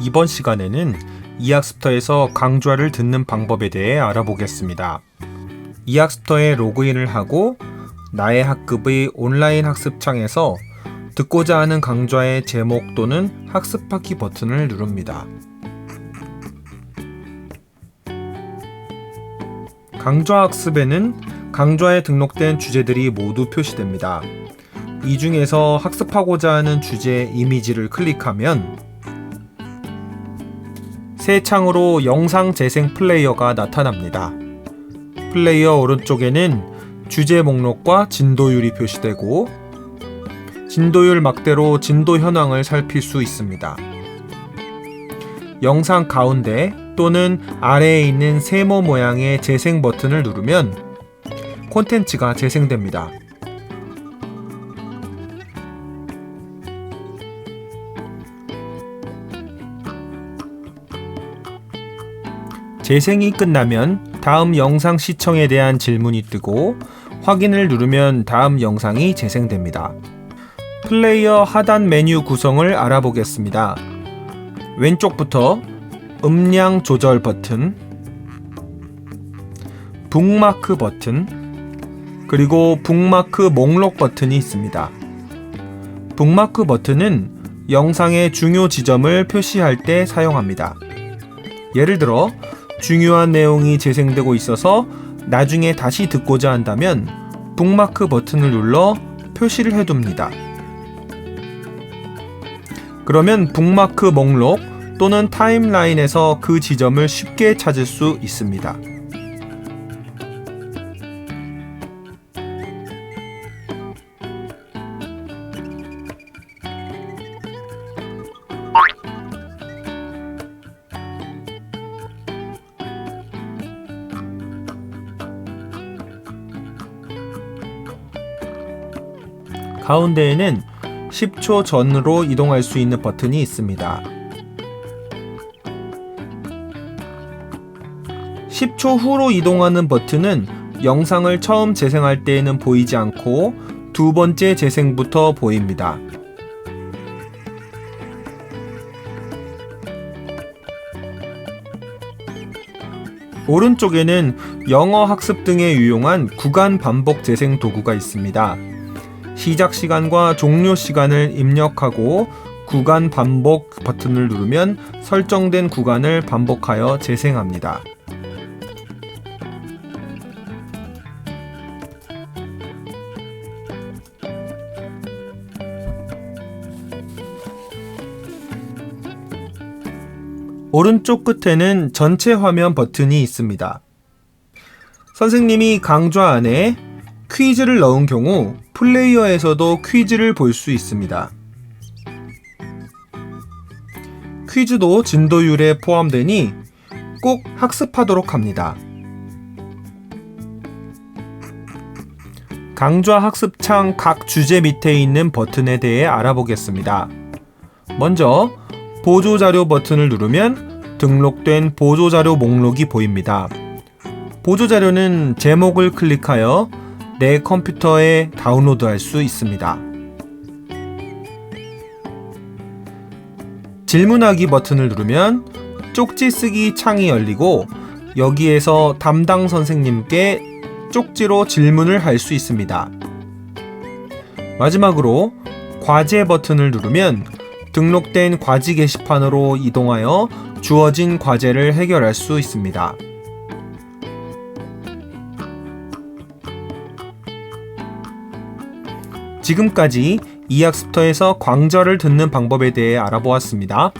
이번 시간에는 이학스터에서 강좌를 듣는 방법에 대해 알아보겠습니다. 이학스터에 로그인을 하고 나의 학급의 온라인 학습창에서 듣고자 하는 강좌의 제목 또는 학습하기 버튼을 누릅니다. 강좌 학습에는 강좌에 등록된 주제들이 모두 표시됩니다. 이 중에서 학습하고자 하는 주제 이미지를 클릭하면 새 창으로 영상 재생 플레이어가 나타납니다. 플레이어 오른쪽에는 주제 목록과 진도율이 표시되고 진도율 막대로 진도 현황을 살필 수 있습니다. 영상 가운데 또는 아래에 있는 세모 모양의 재생 버튼을 누르면 콘텐츠가 재생됩니다. 재생이 끝나면 다음 영상 시청에 대한 질문이 뜨고 확인을 누르면 다음 영상이 재생됩니다. 플레이어 하단 메뉴 구성을 알아보겠습니다. 왼쪽부터 음량 조절 버튼, 북마크 버튼, 그리고 북마크 목록 버튼이 있습니다. 북마크 버튼은 영상의 중요 지점을 표시할 때 사용합니다. 예를 들어 중요한 내용이 재생되고 있어서 나중에 다시 듣고자 한다면 북마크 버튼을 눌러 표시를 해둡니다. 그러면 북마크 목록 또는 타임라인에서 그 지점을 쉽게 찾을 수 있습니다. 가운데에는 10초 전으로 이동할 수 있는 버튼이 있습니다. 10초 후로 이동하는 버튼은 영상을 처음 재생할 때에는 보이지 않고 두 번째 재생부터 보입니다. 오른쪽에는 영어 학습 등에 유용한 구간 반복 재생 도구가 있습니다. 시작 시간과 종료 시간을 입력하고 구간 반복 버튼을 누르면 설정된 구간을 반복하여 재생합니다. 오른쪽 끝에는 전체 화면 버튼이 있습니다. 선생님이 강좌 안에 퀴즈를 넣은 경우 플레이어에서도 퀴즈를 볼 수 있습니다. 퀴즈도 진도율에 포함되니 꼭 학습하도록 합니다. 강좌 학습창 각 주제 밑에 있는 버튼에 대해 알아보겠습니다. 먼저 보조자료 버튼을 누르면 등록된 보조자료 목록이 보입니다. 보조자료는 제목을 클릭하여 내 컴퓨터에 다운로드할 수 있습니다. 질문하기 버튼을 누르면 쪽지 쓰기 창이 열리고 여기에서 담당 선생님께 쪽지로 질문을 할 수 있습니다. 마지막으로 과제 버튼을 누르면 등록된 과지 게시판으로 이동하여 주어진 과제를 해결할 수 있습니다. 지금까지 이학습터에서 광저를 듣는 방법에 대해 알아보았습니다.